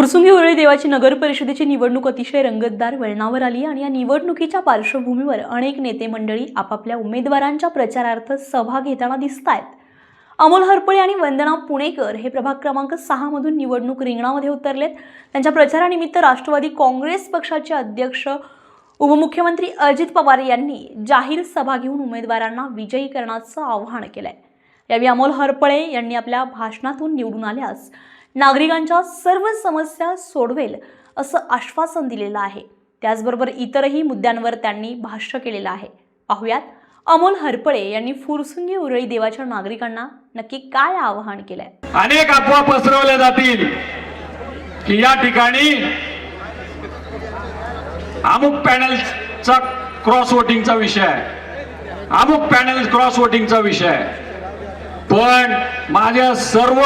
कुरसुंगी उरळी देवाची नगर परिषदेची निवडणूक अतिशय रंगतदार वळणावर आली आणि या निवडणुकीच्या पार्श्वभूमीवर अनेक नेते मंडळी आपापल्या उमेदवारांच्या प्रचारार्थ सभा घेताना दिसत आहेत अमोल हरपळे आणि वंदना पुणेकर हे प्रभाग क्रमांक सहामधून निवडणूक रिंगणामध्ये उतरलेत. त्यांच्या प्रचारानिमित्त राष्ट्रवादी काँग्रेस पक्षाचे अध्यक्ष उपमुख्यमंत्री अजित पवार यांनी जाहीर सभा घेऊन उमेदवारांना विजयी करण्याचं आवाहन आहे यावेळी अमोल हरपळे यांनी आपल्या भाषणातून निवडून आल्यास नागरिकांच्या सर्व समस्या सोडवेल असं आश्वासन दिलेलं आहे. त्याचबरोबर इतरही मुद्द्यांवर त्यांनी भाष्य केलेलं आहे. पाहुयात अमोल हरपळे यांनी फुरसुंगी उरळी देवाच्या नागरिकांना नक्की काय आवाहन केलंय? अनेक अफवा पसरवल्या जातील की या ठिकाणी अमुक पॅनलचा क्रॉस वोटिंगचा विषय आहे. अमुक पॅनल क्रॉस वोटिंगचा विषय आहे. पण माझ्या सर्व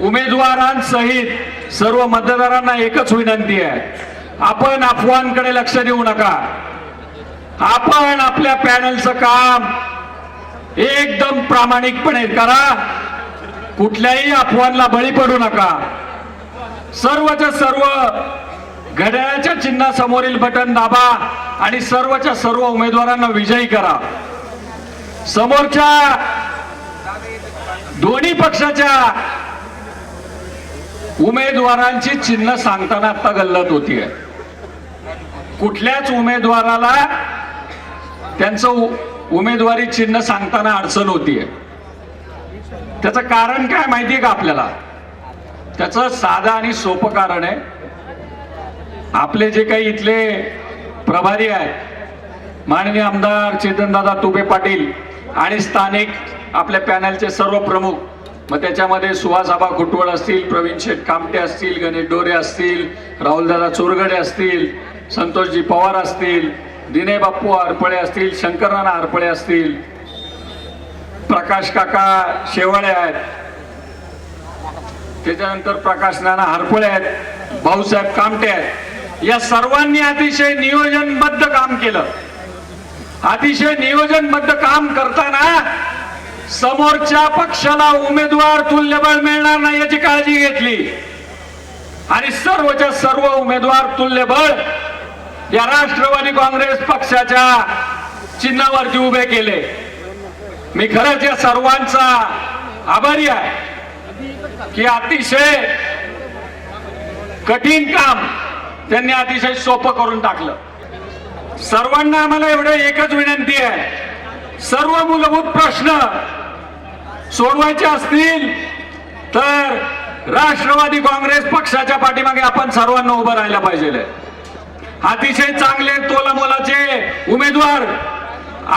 उमेदवारांसहित सर्व मतदारांना एकच विनंती आहे. आपण अफवांकडे लक्ष देऊ नका. आपण आपल्या पॅनलचं काम एकदम प्रामाणिकपणे करा. कुठल्याही अफवांना बळी पडू नका. सर्वच्या सर्व घड्याळाच्या चिन्हासमोरील बटन दाबा आणि सर्वच्या सर्व उमेदवारांना विजयी करा. समोरच्या दोन्ही पक्षाच्या उमेदवारांची चिन्ह सांगताना आता गल्लत होतीये. कुठल्याच उमेदवाराला त्यांचं उ- उमेदवारी चिन्ह सांगताना अडचण होतीये. त्याचं कारण काय माहितीये का आपल्याला? त्याचं साधं आणि सोपं कारण आहे आपले जे काही इथले प्रभारी आहेत माननीय आमदार चेतनदादा तुबे पाटील आणि स्थानिक आपल्या पॅनलचे सर्व प्रमुख मग त्याच्यामध्ये सुहासाबा खुटवळ असतील प्रवीण शेठ कामटे असतील गणेश डोरे असतील राहुलदादा चोरगडे असतील संतोषजी पवार असतील दिने बाप्पू आरपळे असतील शंकरनाना आरपळे असतील प्रकाश काका शेवाळे आहेत. त्याच्यानंतर प्रकाश नाना हरपळे आहेत भाऊसाहेब कामटे आहेत. या सर्वांनी अतिशय नियोजनबद्ध काम केलं. अतिशय नियोजनबद्ध काम करताना समोरच्या पक्षाला उमेदवार तुल्यबळ मिळणार नाही याची काळजी घेतली. आणि सर्वच्या सर्व उमेदवार तुल्यबळ या राष्ट्रवादी काँग्रेस पक्षाच्या चिन्हावरती उभे केले. मी खरंच या सर्वांचा आभारी आहे की अतिशय कठीण काम त्यांनी अतिशय सोपं करून टाकलं. सर्वांना आम्हाला एवढं एकच विनंती आहे. सर्व मूलभूत प्रश्न सोडवायचे असतील तर राष्ट्रवादी काँग्रेस पक्षाच्या पाठीमागे आपण सर्वांना उभं राहायला पाहिजे. अतिशय चांगले तोलामोलाचे उमेदवार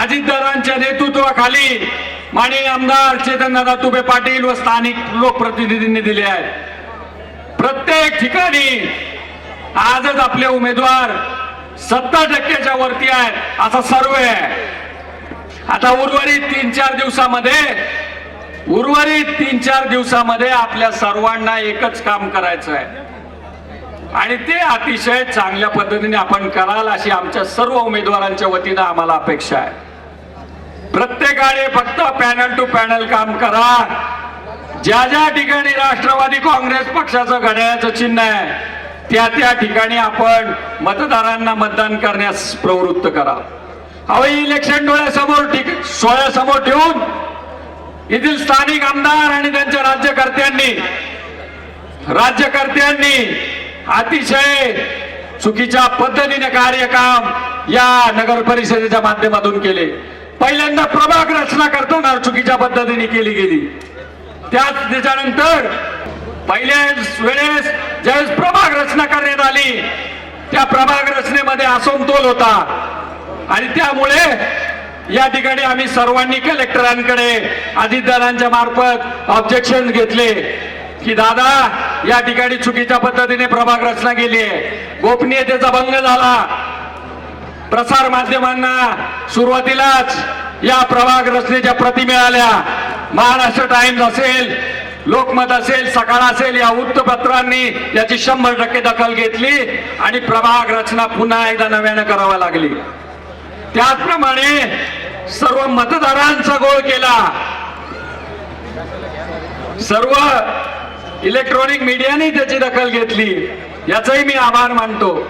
अजितदादांच्या नेतृत्वाखाली माननीय आमदार चेतनदादा तुबे पाटील व स्थानिक लोकप्रतिनिधींनी दिले आहेत. प्रत्येक ठिकाणी आजच आपले उमेदवार सत्तर टक्क्याच्या वरती आहेत असा सर्वे आहे. आता उर्वरित तीन चार दिवसामध्ये उर्वरित तीन चार दिवसामध्ये आपल्या सर्वांना एकच काम करायचं आहे. आणि ते अतिशय चांगल्या पद्धतीने आपण कराल अशी आमच्या सर्व उमेदवारांच्या वतीनं आम्हाला अपेक्षा आहे. प्रत्येकाने फक्त पॅनल टू पॅनल काम करा. ज्या ज्या ठिकाणी राष्ट्रवादी काँग्रेस पक्षाचं घड्याळाचं चिन्ह आहे त्या त्या ठिकाणी आपण मतदारांना मतदान करण्यास प्रवृत्त करा. अहो इलेक्शन डोळ्यासमोर सोळ्यासमोर ठेवून येथील स्थानिक आमदार आणि त्यांच्या राज्यकर्त्यांनी राज्यकर्त्यांनी अतिशय चुकीच्या पद्धतीने कार्यकाम या नगर परिषदेच्या माध्यमातून केले. पहिल्यांदा प्रभाग रचना करताना चुकीच्या पद्धतीने केली गेली. त्याच त्याच्यानंतर पहिल्या वेळेस ज्यावेळेस प्रभाग रचना करण्यात आली त्या प्रभाग रचनेमध्ये असमतोल होता. आणि त्यामुळे या ठिकाणी आम्ही सर्वांनी कलेक्टरांकडे अजितदादांच्या मार्फत ऑब्जेक्शन घेतले की दादा या ठिकाणी चुकीच्या पद्धतीने प्रभाग रचना केली आहे गोपनीयतेचा भंग झाला. प्रसार माध्यमांना सुरुवातीलाच या प्रभाग रचनेच्या प्रती मिळाल्या. महाराष्ट्र टाइम्स असेल लोकमत असेल सकाळ असेल या वृत्तपत्रांनी याची शंभर टक्के दखल घेतली आणि प्रभाग रचना पुन्हा एकदा नव्यानं करावा लागली. त्याचप्रमाणे सर्व मतदारांचा गोळ केला. सर्व इलेक्ट्रॉनिक मीडियाने त्याची दखल घेतली. याचाही मी आभार मानतो.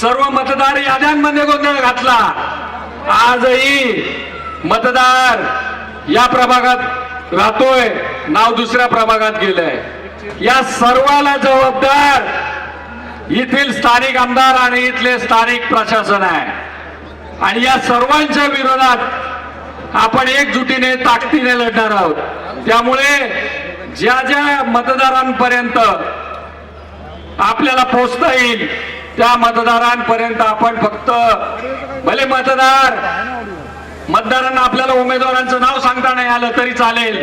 सर्व मतदार याद्यांमध्ये गोंधळ घातला. आजही मतदार या प्रभागात राहतोय नाव दुसऱ्या प्रभागात गेलंय. या सर्वाला जबाबदार येथील स्थानिक आमदार आणि इथले स्थानिक प्रशासन आहे. आणि या सर्वांच्या विरोधात आपण एकजुटीने ताकदीने लढणार आहोत. त्यामुळे ज्या ज्या मतदारांपर्यंत आपल्याला पोचता येईल त्या मतदारांपर्यंत आपण फक्त भले मतदार मतदारांना आपल्याला उमेदवारांचं नाव सांगता नाही आलं तरी चालेल.